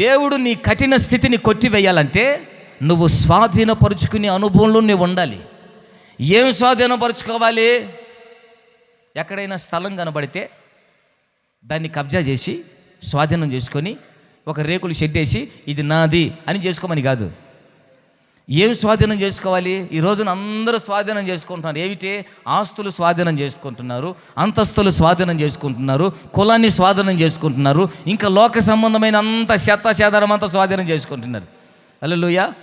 దేవుడు నీ కఠిన స్థితిని కొట్టివేయాలంటే నువ్వు స్వాధీనపరుచుకునే అనుభవంలో నువ్వు ఉండాలి. ఏం స్వాధీనపరుచుకోవాలి? ఎక్కడైనా స్థలం కనబడితే దాన్ని కబ్జా చేసి స్వాధీనం చేసుకొని ఒక రేకులు షెడ్ వేసి ఇది నాది అని చేసుకోమని కాదు. ఏమి స్వాధీనం చేసుకోవాలి? ఈ రోజున అందరూ స్వాధీనం చేసుకుంటున్నారు. ఏమిటి? ఆస్తులు స్వాధీనం చేసుకుంటున్నారు అంతస్తులు స్వాధీనం చేసుకుంటున్నారు కులాన్ని స్వాధీనం చేసుకుంటున్నారు ఇంకా లోక సంబంధమైన అంత శత శాధారం అంతా స్వాధీనం చేసుకుంటున్నారు. అల్లెలుయ్యా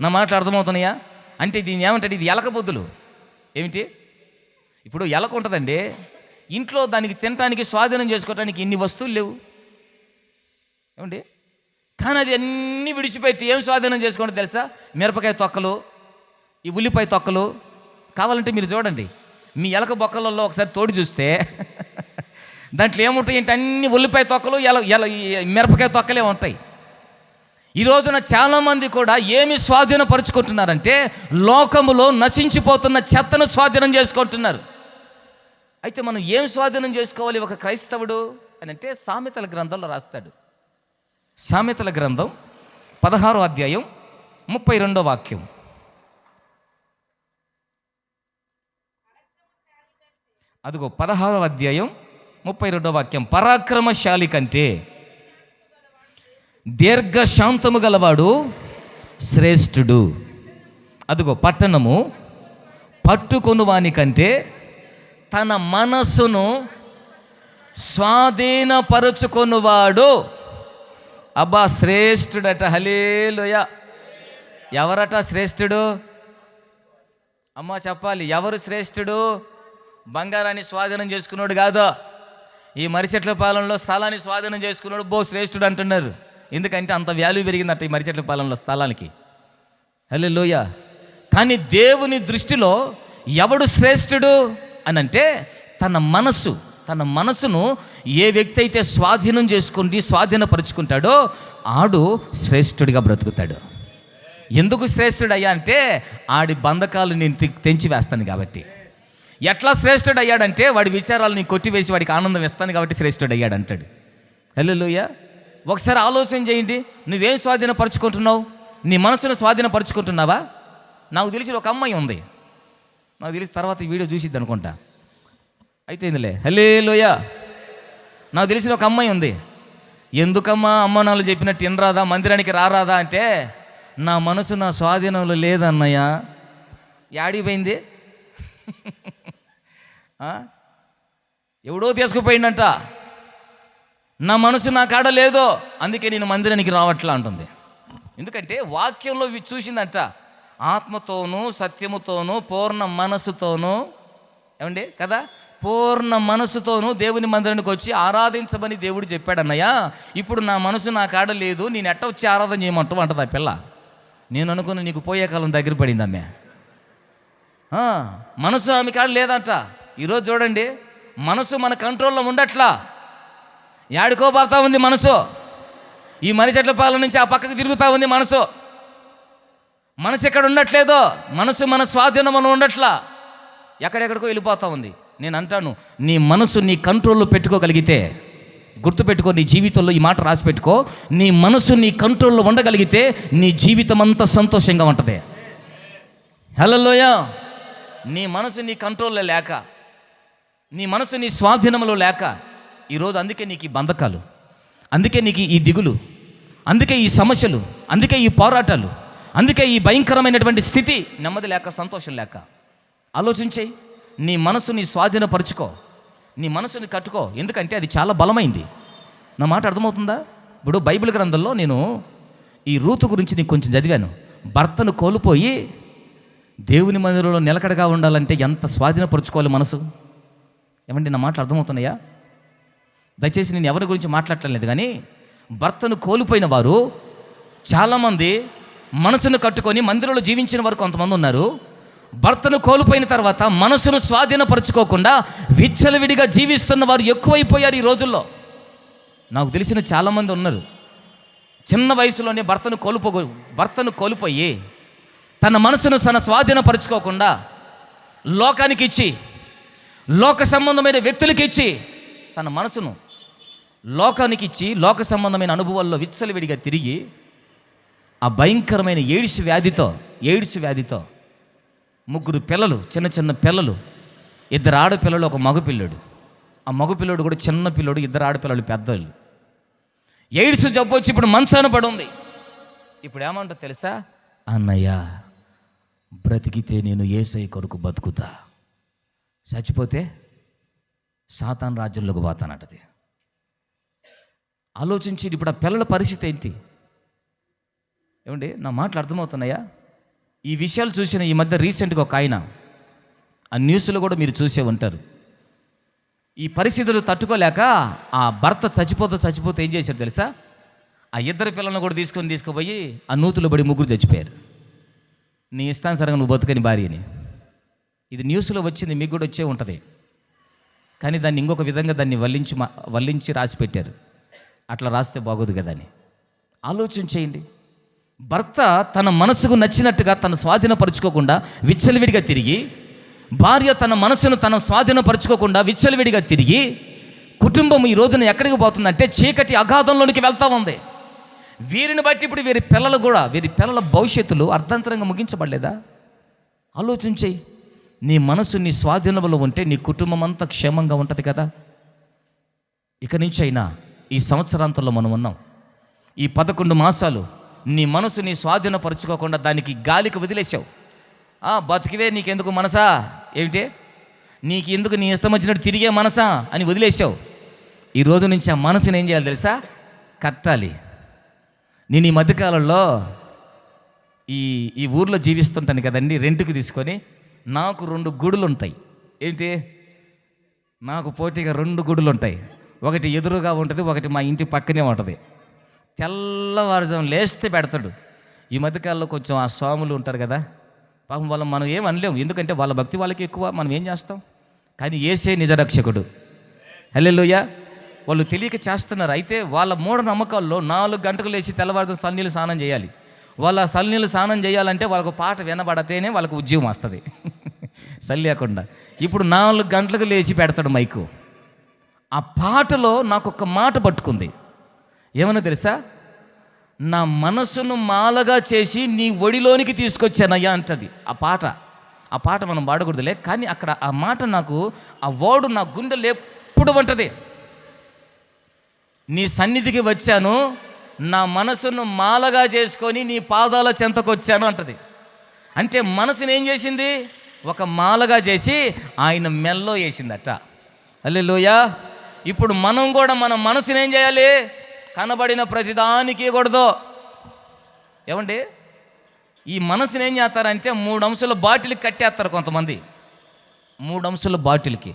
నా మాటలు అర్థమవుతున్నాయా? అంటే దీన్ని ఏమంటే ఇది ఎలక బుద్ధులు ఏమిటి? ఇప్పుడు ఎలక ఉంటుందండి. ఇంట్లో దానికి తినటానికి స్వాధీనం చేసుకోవటానికి ఇన్ని వస్తువులు లేవు. ఏమండి? కానీ అది అన్నీ విడిచిపెట్టి ఏం స్వాధీనం చేసుకోండి తెలుసా? మిరపకాయ తొక్కలు ఈ ఉల్లిపాయ తొక్కలు కావాలంటే మీరు చూడండి. మీ ఎలక బొక్కలలో ఒకసారి తోడి చూస్తే దాంట్లో ఏముంటాయి ఏంటి అన్ని ఉల్లిపాయ తొక్కలు ఎల ఎల మిరపకాయ తొక్కలే ఉంటాయి. ఈ రోజున చాలామంది కూడా ఏమి స్వాధీనపరుచుకుంటున్నారంటే లోకములో నశించిపోతున్న చెత్తను స్వాధీనం చేసుకుంటున్నారు. అయితే మనం ఏం స్వాధీనం చేసుకోవాలి ఒక క్రైస్తవుడు అని అంటే సామెతల గ్రంథంలో రాస్తాడు. సామెతల గ్రంథం పదహారో అధ్యాయం ముప్పై రెండో వాక్యం. అదిగో పదహారో అధ్యాయం ముప్పై రెండో వాక్యం. పరాక్రమశాలి కంటే దీర్ఘశాంతము గలవాడు శ్రేష్ఠుడు. అదిగో పట్టణము పట్టుకొనువాని కంటే తన మనస్సును స్వాధీనపరుచుకొనువాడు అబ్బా శ్రేష్ఠుడట హలేలుయ ఎవరట శ్రేష్ఠుడు? అమ్మ చెప్పాలి ఎవరు శ్రేష్ఠుడు? బంగారాన్ని స్వాధీనం చేసుకున్నాడు కాదు. ఈ మరిచెట్ల పాలనలో స్థలాన్ని స్వాధీనం చేసుకున్నాడు బో శ్రేష్ఠుడు అంటున్నారు. ఎందుకంటే అంత వాల్యూ పెరిగిందట ఈ మరిచెట్ల పాలనలో స్థలానికి. హలే లోయ కానీ దేవుని దృష్టిలో ఎవడు శ్రేష్ఠుడు అని అంటే తన మనస్సు. తన మనసును ఏ వ్యక్తి అయితే స్వాధీనం చేసుకుని స్వాధీనపరుచుకుంటాడో ఆడు శ్రేష్ఠుడిగా బ్రతుకుతాడు. ఎందుకు శ్రేష్ఠుడు అయ్యా అంటే ఆడి బంధకాలు నేను తెంచి వేస్తాను కాబట్టి. ఎట్లా శ్రేష్ఠుడు అయ్యాడంటే వాడి విచారాలను కొట్టివేసి వాడికి ఆనందం ఇస్తాను కాబట్టి శ్రేష్ఠుడు అయ్యాడు అంటాడు. హలోయ ఒకసారి ఆలోచన చేయండి నువ్వేం స్వాధీనపరుచుకుంటున్నావు? నీ మనసును స్వాధీనపరుచుకుంటున్నావా? నాకు తెలిసి ఒక అమ్మాయి ఉంది. నాకు తెలిసి తర్వాత ఈ వీడియో చూసిద్ది అనుకుంటా అయితే హలే లోయ నాకు తెలిసిన ఒక అమ్మాయి ఉంది. ఎందుకమ్మా అమ్మ నాన్న చెప్పినట్టు వినరాదా మందిరానికి రారాదా అంటే నా మనసు నా స్వాధీనంలో లేదన్నయ్య. యాడిపోయింది ఎవడో తీసుకుపోయిందంట నా మనసు నా కాడ లేదో అందుకే నేను మందిరానికి రావట్లా అంటుంది. ఎందుకంటే వాక్యంలో చూసిందంట ఆత్మతోనూ సత్యముతోనూ పూర్ణ మనసుతోనూ ఏమండి? కదా? పూర్ణ మనసుతోనూ దేవుని మందిరానికి వచ్చి ఆరాధించమని దేవుడు చెప్పాడు అన్నయ్య. ఇప్పుడు నా మనసు నా కాడ లేదు నేను ఎట్ట వచ్చి ఆరాధన చేయమంటావు అంటది ఆ పిల్ల. నేను అనుకున్న నీకు పోయే కాలం దగ్గర పడింది ఆమె మనసు ఆమె కాడ లేదంట. ఈరోజు చూడండి మనసు మన కంట్రోల్లో ఉండట్లా. యాడుకోబోతా ఉంది మనసు. ఈ మర్రి చెట్ల పాలన నుంచి ఆ పక్కకు తిరుగుతూ ఉంది మనసు. మనసు ఎక్కడ ఉండట్లేదో మనసు మన స్వాధీనం మనం ఉండట్లా. ఎక్కడెక్కడికో వెళ్ళిపోతా ఉంది. నేను అంటాను నీ మనసు నీ కంట్రోల్లో పెట్టుకోగలిగితే గుర్తుపెట్టుకో నీ జీవితంలో ఈ మాట రాసి పెట్టుకో నీ మనసు నీ కంట్రోల్లో ఉండగలిగితే నీ జీవితం అంతా సంతోషంగా ఉంటుంది. హలోయ నీ మనసు నీ కంట్రోల్లో లేక నీ మనసు నీ స్వాధీనంలో లేక ఈరోజు అందుకే నీకు ఈ బంధకాలు అందుకే నీకు ఈ దిగులు అందుకే ఈ సమస్యలు అందుకే ఈ పోరాటాలు అందుకే ఈ భయంకరమైనటువంటి స్థితి నెమ్మది లేక సంతోషం లేక. ఆలోచించేయి. నీ మనసు నీ స్వాధీనపరుచుకో. నీ మనసుని కట్టుకో. ఎందుకంటే అది చాలా బలమైంది. నా మాట అర్థమవుతుందా? ఇప్పుడు బైబిల్ గ్రంథంలో నేను ఈ రూతు గురించి నీకు కొంచెం చదివాను. భర్తను కోల్పోయి దేవుని మందిరంలో నిలకడగా ఉండాలంటే ఎంత స్వాధీనపరుచుకోవాలి మనసు? ఏమండి నా మాటలు అర్థమవుతున్నాయా? దయచేసి నేను ఎవరి గురించి మాట్లాడలేదు కానీ భర్తను కోల్పోయిన వారు చాలామంది మనసును కట్టుకొని మందిరంలో జీవించిన వారు కొంతమంది ఉన్నారు. భర్తను కోల్పోయిన తర్వాత మనసును స్వాధీనపరచుకోకుండా విచ్చలవిడిగా జీవిస్తున్న వారు ఎక్కువైపోయారు ఈ రోజుల్లో. నాకు తెలిసిన చాలామంది ఉన్నారు. చిన్న వయసులోనే భర్తను కోల్పో భర్తను కోల్పోయి తన మనసును తన స్వాధీనపరచుకోకుండా లోకానికి ఇచ్చి లోక సంబంధమైన వ్యక్తులకి ఇచ్చి తన మనసును లోకానికి ఇచ్చి లోక సంబంధమైన అనుభవాల్లో విచ్చలవిడిగా తిరిగి ఆ భయంకరమైన ఏడ్స్ వ్యాధితో ఎయిడ్స్ వ్యాధితో ముగ్గురు పిల్లలు చిన్న చిన్న పిల్లలు. ఇద్దరు ఆడపిల్లలు ఒక మగపిల్లడు ఆ మగపిల్లడు కూడా చిన్న పిల్లడు ఇద్దరు ఆడపిల్లలు పెద్దలు ఎయిడ్స్ జబ్బు వచ్చి ఇప్పుడు మంచాన పడుంది. ఇప్పుడు ఏమంటో తెలుసా? అన్నయ్య బ్రతికితే నేను ఏసై కొరకు బతుకుతా. చచ్చిపోతే సాతాన్ రాజ్యంలోకి పోతానంటది. ఆలోచించి ఇప్పుడు ఆ పిల్లల పరిస్థితి ఏంటి? ఏమండి నా మాటలు అర్థమవుతున్నాయా? ఈ విషయాలు చూసిన ఈ మధ్య రీసెంట్గా ఒక ఆయన ఆ న్యూస్లో కూడా మీరు చూసే ఉంటారు. ఈ పరిస్థితులు తట్టుకోలేక ఆ భర్త చచ్చిపోతూ చచ్చిపోతూ ఏం చేశారు తెలుసా? ఆ ఇద్దరు పిల్లలను కూడా తీసుకొని తీసుకుపోయి ఆ నూతులు పడి ముగ్గురు చచ్చిపోయారు. నీ ఇష్టానుసారంగా నువ్వు బతుకని భార్యని. ఇది న్యూస్లో వచ్చింది మీకు కూడా వచ్చే ఉంటుంది. కానీ దాన్ని ఇంకొక విధంగా దాన్ని వల్లించి మా వల్లించి రాసి పెట్టారు అట్లా రాస్తే బాగోదు కదా అని. ఆలోచన చేయండి. భర్త తన మనసుకు నచ్చినట్టుగా తన స్వాధీనపరుచుకోకుండా విచ్చలవిడిగా తిరిగి భార్య తన మనసును తన స్వాధీనపరుచుకోకుండా విచ్చలవిడిగా తిరిగి కుటుంబం ఈ రోజున ఎక్కడికి పోతుందంటే చీకటి అగాధంలోనికి వెళ్తా ఉంది. వీరిని బట్టి ఇప్పుడు వీరి పిల్లలు కూడా వీరి పిల్లల భవిష్యత్తులు అర్ధంతరంగా ముగించబడలేదా? ఆలోచించేయి నీ మనసు నీ స్వాధీనంలో ఉంటే నీ కుటుంబం అంతా క్షేమంగా ఉంటుంది కదా. ఇక నుంచి అయినా ఈ సంవత్సరాంతంలో మనం ఉన్నాం. ఈ పదకొండు మాసాలు నీ మనసు నీ స్వాధీనపరచుకోకుండా దానికి గాలికి వదిలేసావు బతికివే నీకెందుకు మనసా? ఏమిటి? నీకు ఎందుకు నీ ఇష్టం వచ్చినట్టు తిరిగే మనసా అని వదిలేసావు ఈ రోజు నుంచి ఆ మనసుని ఏం చేయాలి తెలుసా? కట్టాలి నేను ఈ మధ్యకాలంలో ఈ ఈ ఊర్లో జీవిస్తుంటాను కదండి రెంట్కి తీసుకొని నాకు రెండు గుడులు ఉంటాయి ఏంటి? నాకు పోటీగా రెండు గుడులు ఉంటాయి ఒకటి ఎదురుగా ఉంటుంది ఒకటి మా ఇంటి పక్కనే ఉంటుంది. తెల్లవారుజాము లేస్తే పెడతాడు. ఈ మధ్యకాలంలో కొంచెం ఆ స్వాములు ఉంటారు కదా పాపం వాళ్ళ మనం ఏం అనలేము. ఎందుకంటే వాళ్ళ భక్తి వాళ్ళకి ఎక్కువ మనం ఏం చేస్తాం? కానీ ఏసే నిజరక్షకుడు. హల్లెలూయా. వాళ్ళు తెలియక చేస్తున్నారు. అయితే వాళ్ళ మూఢ నమ్మకాల్లో నాలుగు గంటలు లేచి తెల్లవారుజాము సన్నీళ్ళు స్నానం చేయాలి. వాళ్ళ సన్నీళ్ళు స్నానం చేయాలంటే వాళ్ళకు పాట వినబడితేనే వాళ్ళకు ఉద్యోగం వస్తుంది. సల్లేకుండా ఇప్పుడు నాలుగు గంటలకు లేచి పెడతాడు మైకు. ఆ పాటలో నాకు ఒక మాట పట్టుకుంది. ఏమన్నా తెలుసా? నా మనసును మాలగా చేసి నీ ఒడిలోనికి తీసుకొచ్చానయ్యా అంటది. ఆ పాట ఆ పాట మనం పాడకూడదులే కానీ అక్కడ ఆ మాట నాకు ఆ వాడు నా గుండెలు ఎప్పుడు వంటది. నీ సన్నిధికి వచ్చాను నా మనసును మాలగా చేసుకొని నీ పాదాల చెంతకొచ్చాను అంటది. అంటే మనసుని ఏం చేసింది? ఒక మాలగా చేసి ఆయన మెల్లో వేసిందట. అల్లెలోయా ఇప్పుడు మనం కూడా మన మనసుని ఏం చేయాలి? కనబడిన ప్రతిదానికి కూడదు. ఏమండి? ఈ మనసుని ఏం చేస్తారంటే మూడు అంశాల బాటిల్కి కట్టేస్తారు కొంతమంది. మూడు అంశాల బాటిల్కి.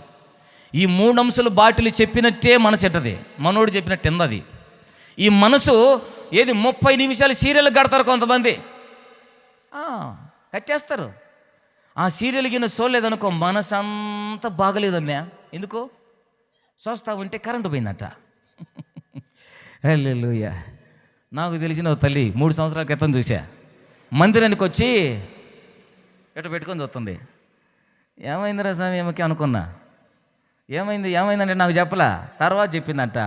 ఈ మూడు అంశాల బాటిల్ చెప్పినట్టే మనసు ఎట్టది. మనోడు చెప్పినట్టు ఎందది. ఈ మనసు ఏది ముప్పై నిమిషాలు సీరియల్ కడతారు కొంతమంది. కట్టేస్తారు. ఆ సీరియల్ గిన్న చూడలేదనుకో మనసు అంత బాగలేదమ్మా. ఎందుకు? చూస్తా ఉంటే కరెంటు పోయిందట. హల్లెలూయా. నాకు తెలిసిన ఓ తల్లి మూడు సంవత్సరాల క్రితం చూసా మందిరానికి వచ్చి ఎటు పెట్టుకొని చూస్తుంది. ఏమైందిరా స్వామి ఏమకి అనుకున్నా. ఏమైంది ఏమైందంటే నాకు చెప్పలా. తర్వాత చెప్పిందంట.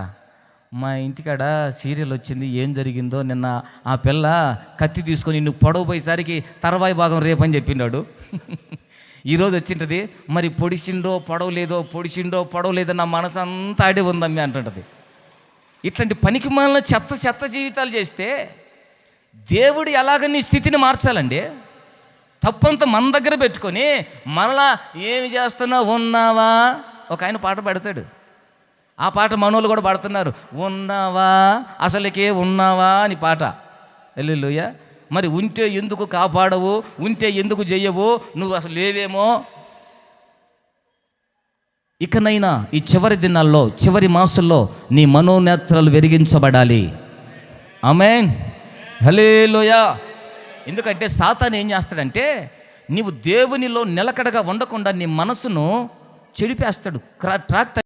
మా ఇంటికాడ సీరియల్ వచ్చింది ఏం జరిగిందో నిన్న ఆ పిల్ల కత్తి తీసుకొని నువ్వు పొడవు పోయేసరికి తర్వాయి భాగం రేపని చెప్పిండాడు. ఈరోజు వచ్చింటది మరి పొడిచిండో పొడవలేదో పొడిచిండో పొడవలేదో నా మనసు అంతా ఆడి ఉందమ్మి అంటుంటది. ఇట్లాంటి పనికి మాలిన చెత్త చెత్త జీవితాలు చేస్తే దేవుడు ఎలాగ నీ స్థితిని మార్చాలండి? తప్పంతా మన దగ్గర పెట్టుకొని మరలా ఏమి చేస్తున్నావు ఉన్నావా? ఒక ఆయన పాట పెడతాడు. ఆ పాట మనోళ్ళు కూడా పడుతున్నారు. ఉన్నావా? అసలుకే ఉన్నావా అని పాట. ఎల్లుయ్య మరి ఉంటే ఎందుకు కాపాడవు? ఉంటే ఎందుకు చెయ్యవు నువ్వు అసలు లేవేమో? ఇకనైనా ఈ చివరి దినాల్లో చివరి మాసంలో నీ మనోనేత్రాలు వెలిగించబడాలి. ఆమెన్. హలేలోయా ఎందుకంటే సాతాను ఏం చేస్తాడంటే నీవు దేవునిలో నిలకడగా ఉండకుండా నీ మనసును చెడిపేస్తాడు క్రా ట్రాక్